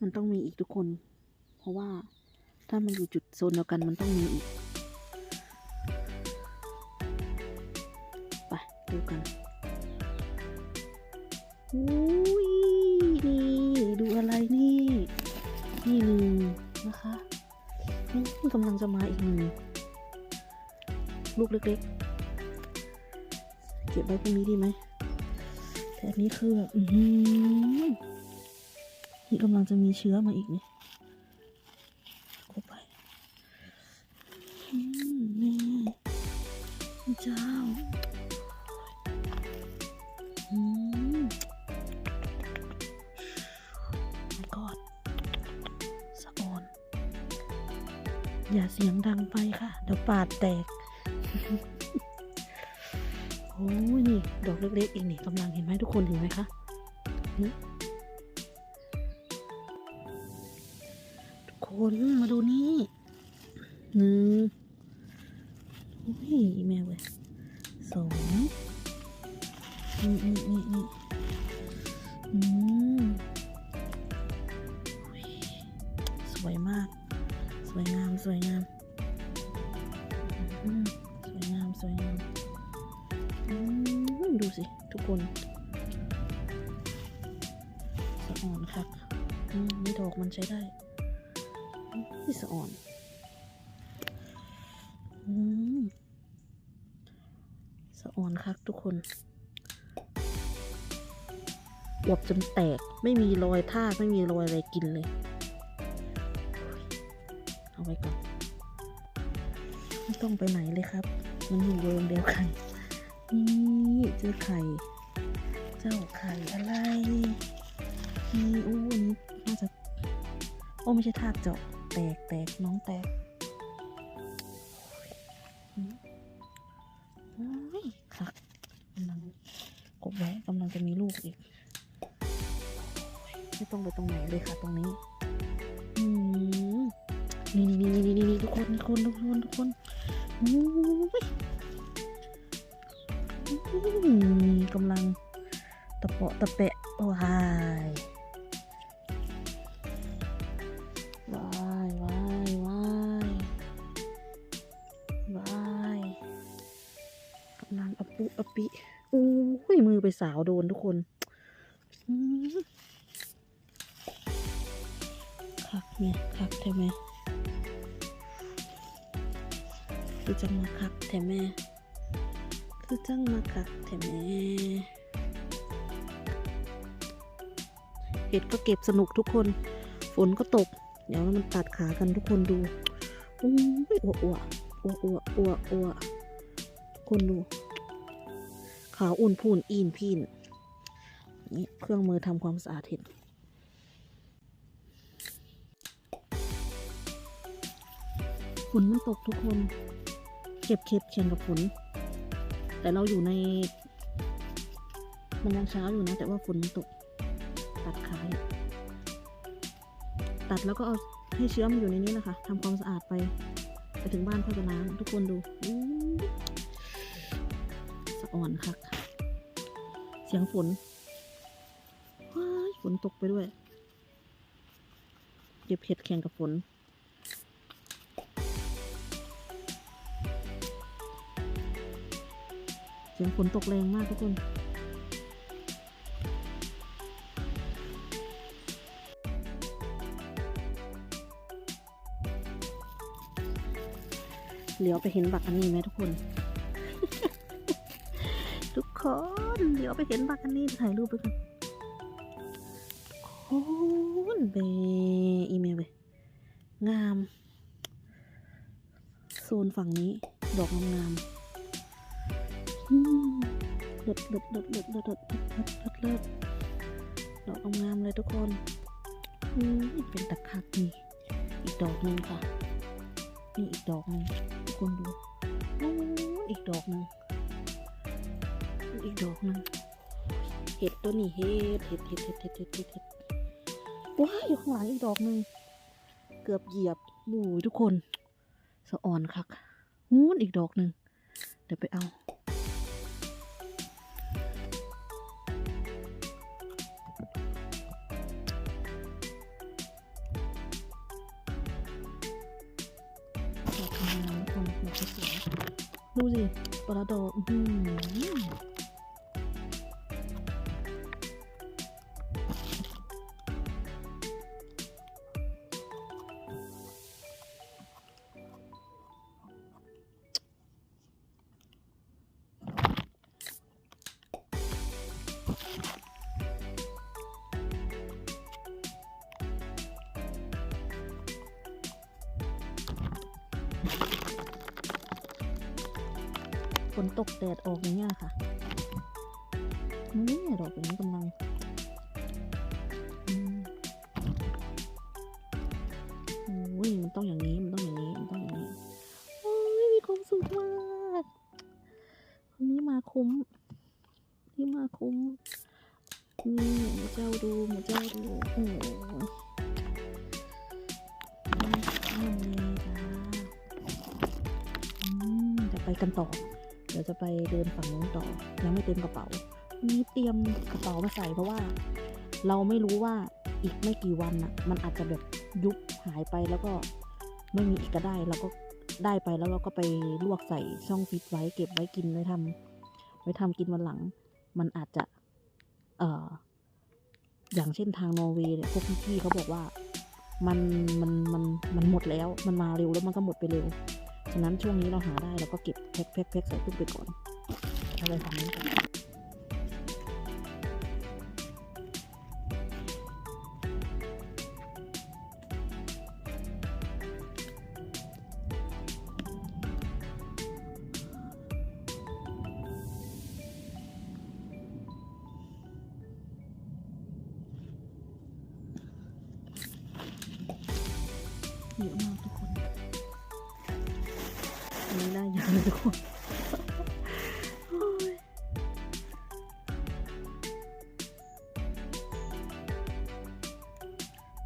มันต้องมีอีกทุกคน เพราะว่าถ้ามันอยู่จุดโซนเดียวกันมันต้องมีอีก ไปดูกันอุ้ยนี่ดูอะไรนี่ นี่หนึ่งนะคะนี่กำลังจะมาอีกหนึ่งลูกเล็กๆ เก็บไว้พรุ่งนี้ดีไหมแต่อันนี้คือแบบ อื นี่กำลังจะมีเชื้อมาอีกนี่เข้าไปนี่เจ้าอืม my god สะออน อย่าเสียงดังไปค่ะ เดี๋ยวปาดแตก โอ้ยนี่ ดอกเล็กๆเองนี่กำลังเห็นไหมทุกคนเห็นไหมคะนี่ คนมาดูนี่หนึ่งโอ้ยแม่เว้ยสองนี่นี่นี่นี่อืมอ้ยสวยมาก สวยงาม สวยงามสวยงาม สวยงามดูสิ ทุกคนสะอ่อนค่ะอืมนี่ดอกมันใช้ได้ ที่สะอ่อนอืมสะอ่อนคักทุกคนอวบจนแตกไม่มีรอยทากไม่มีรอยอะไรกินเลย เอาไว้ก่อน ไม่ต้องไปไหนเลยครับ มันอยู่เวรเดียวกัน นี่เจอไข่ เจ้าไข่อะไรนี่อู้อันนี้น่าจะโอ้ไม่ใช่ทากเจาะ แตกแตกน้องแตกอืมโอ้ยค่ะกำลังกบไว้กำลังจะมีลูกอีก ไม่ต้องไปตรงไหนเลยค่ะตรงนี้อืมนี่นี่นี่นี่นี่ทุกคนทุกคนทุกคนทุกคนโอ้ยกำลังตะเปาะตะแปะว้าย สาวโดนทุกคนคักเนี่ยคักแท้ไหมคือจะมาคักแท้แม่คือจังมาคักแท้แม่เห็ดก็เก็บสนุกทุกคน ฝนก็ตก เดี๋ยวมันตัดขากันทุกคนดูอุ้ยอ้วอ้วอ้วอ้วอ้วอ้วคนดู ขาวอุ่นพูนอีนพีนนี่เครื่องมือทำความสะอาดเห็ดฝนมันตกทุกคน เก็บเห็ดแข่งกับฝนแต่เราอยู่ในมันยังเช้าอยู่นะ แต่ว่าฝนมันตก ตัดขาย ตัดแล้วก็เอาให้เชื้อมันอยู่ในนี้แหละคะทำความสะอาดไป ไปถึงบ้านค่อยไปล้างทุกคนดู อ่อนคักเสียงฝนว้ายฝนตกไปด้วย เก็บเห็ดแข่งกับฝน เสียงฝนตกแรงมากทุกคนเหลียวไปเห็นบักอันนี้ไหมทุกคน คน เดี๋ยวไปเห็นบักกันนี่ถ่ายรูปไปกันคุณเบอีเมลไปงาม โซนฝั่งนี้ ดอกงามเลิศเลิศเลิศเลิศเลิศเลิศเลิศดอกงามเลยทุกคนนี่เป็นตะขักนี่ อีกดอกหนึ่งค่ะนี่อีกดอกหนึ่งทุกคนดูอีกดอกหนึ่ง อีกดอกหนึ่งเห็ดตัวนี้เห็ดเห็ดเห็ดเห็ดเห็ดเห็ดเห็ดว้าอยู่ข้างหลังอีกดอกหนึ่งเกือบเหยียบโอ้ทุกคนสะอ่อนคักงูอีกดอกหนึ่งเดี๋ยวไปเอาดูสิปลาดอกอืม ฝนตกแดดออกอย่างเงี้ยค่ะนี่ดอกอย่างนี้กำลังอืมโอ้ยมันต้องอย่างนี้ มันต้องอย่างนี้ มันต้องอย่างนี้ โอ้ยมีความสุขมากคนนี้มาคุ้มนี่มาคุ้ม นี่มูเจ้าดูมูเจ้าดู โอ้โหนี่จ้าอืมจะไปกันต่อ เดี๋ยวจะไปเดินฝั่งนู้นต่อ ยังไม่เต็มกระเป๋าวันนี้เตรียมกระเป๋ามาใส่เพราะว่า เราไม่รู้ว่าอีกไม่กี่วันน่ะ มันอาจจะแบบยุบหายไปแล้วก็ไม่มีอีกก็ได้เราก็ได้ไปแล้วเราก็ไปลวกใส่ช่องฟิตไว้เก็บไว้กินไว้ทำไว้ทำกินวันหลัง มันอาจจะ เอ่อ อย่างเช่นทางนอร์เวย์เนี่ยพวกพี่ๆเขาบอกว่ามันมันมันมันหมดแล้ว มันมาเร็วแล้วมันก็หมดไปเร็ว ฉะนั้นช่วงนี้เราหาได้เราก็เก็บแพ็คแพ็คแพ็คใส่ตู้ไปก่อนเอาไปทำนี้ก่อน ทุกคน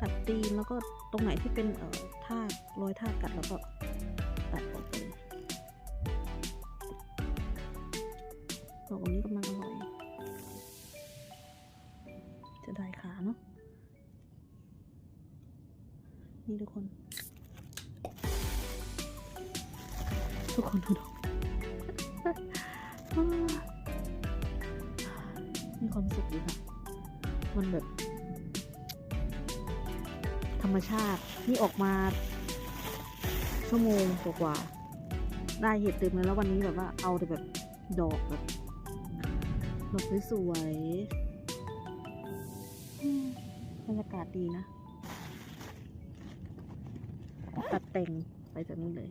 ตัดตีนแล้วก็ตรงไหนที่เป็นเอ่อท่ารอยท่ากัดแล้วก็ ทุกคนดูดอกมีความสุขดีค่ะมันแบบ ธรรมชาติ นี่ออกมา ชั่วโมงกว่าๆได้เห็ดเต็มเลยแล้ววันนี้แบบว่าเอาแต่แบบดอกแบบดอกสวยๆบรรยากาศดีนะ ตัดแต่งไปจากนี้เลย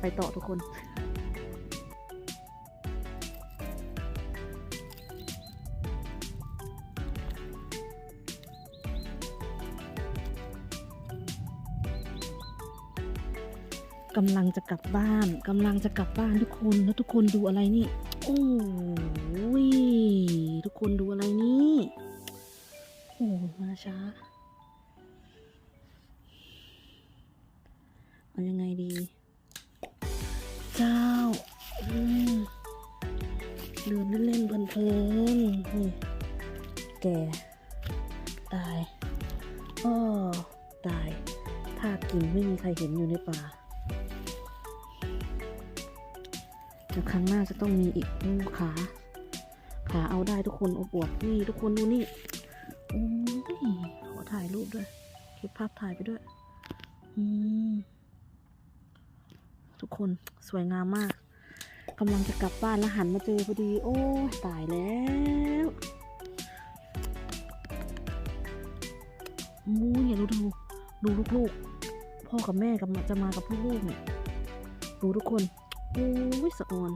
ไปต่อทุกคน กำลังจะกลับบ้านกำลังจะกลับบ้านทุกคน แล้วทุกคนดูอะไรนี่ โอ้ยทุกคนดูอะไรนี่ โอ้มาช้า เอายังไงดี เจ้าเดินเล่นๆเพลินๆนี่แกตายอ้อตาย ถ้ากินไม่มีใครเห็นอยู่ในป่าแต่ครั้งหน้าจะต้องมีอีกอู้ขาขาเอาได้ทุกคนอาบวกนี่ทุกคนดูนี่โอ้ยขอถ่ายรูปด้วย เก็บภาพถ่ายไปด้วย อืม ทุกคนสวยงามมากกำลังจะกลับบ้านแล้วหันมาเจอพอดี โอ้ตายแล้วมูเนี่ยดูดูดูลูกๆ พ่อกับแม่กับจะมากับลูกๆเนี่ยดูทุกคนโอ้ยสะออน